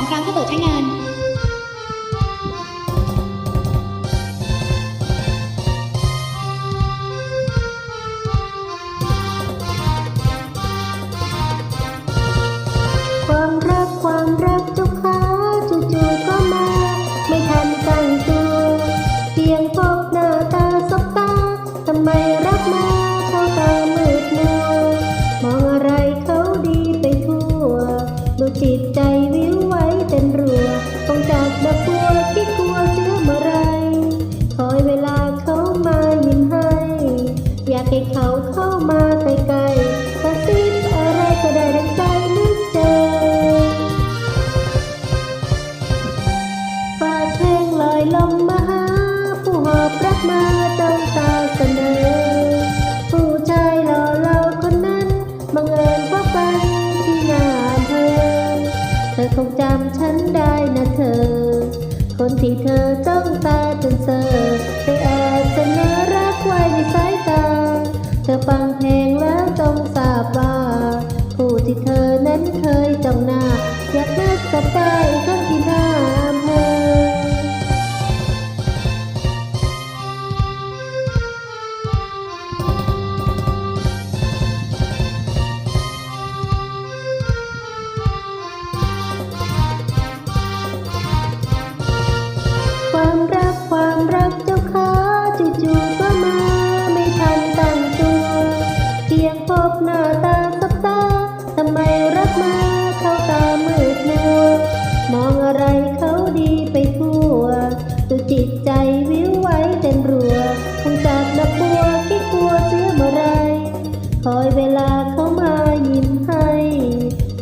องครั้งถ้าเปิดใช้งาน ความรักความรักเจ้าขาจู่ๆก็มา ไม่ทันตั้งตัวเพียงพบหน้าตาสบตาทำไมรักมาเข้าตามืดมัวมองอะไรเขาดีไปทั่ว ดูจิตใจ มาจ้องตาเสนอ ผู้ชายหล่อเราคนนั้นบังเอิญพบกันที่งานเธอ เธอคงจำฉันได้นะเธอ คนที่เธอจ้องตาจนเซอได้แอบ มาเข้าตามืดมัวมองอะไรเขาดีไปทั่วดูจิตใจวิวไว้เต็มรัวคงจากดอกบัวคิดกลัวเสียเมื่อไร คอยเวลาเขามายิ้มให้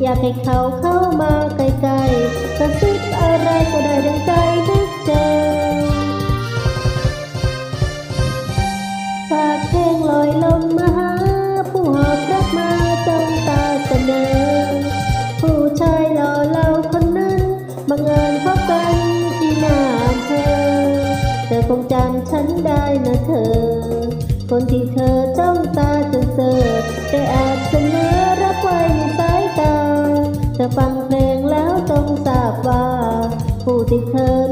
อยากให้เขาเข้ามาใกล้ๆกระซิบอะไรก็ได้ดังใจนึกเจอฝากเพลงลอยลมมา เราคนนั้นบังเอิญพบกันที่หน้าเธอ เธอคงจำฉันได้นะเธอ คนที่เธอจ้องตาจนเซอได้แอบเสนอรับไว้ในสายตาเธอฟังเพลงแล้วต้องทราบว่า ผู้ที่เธอ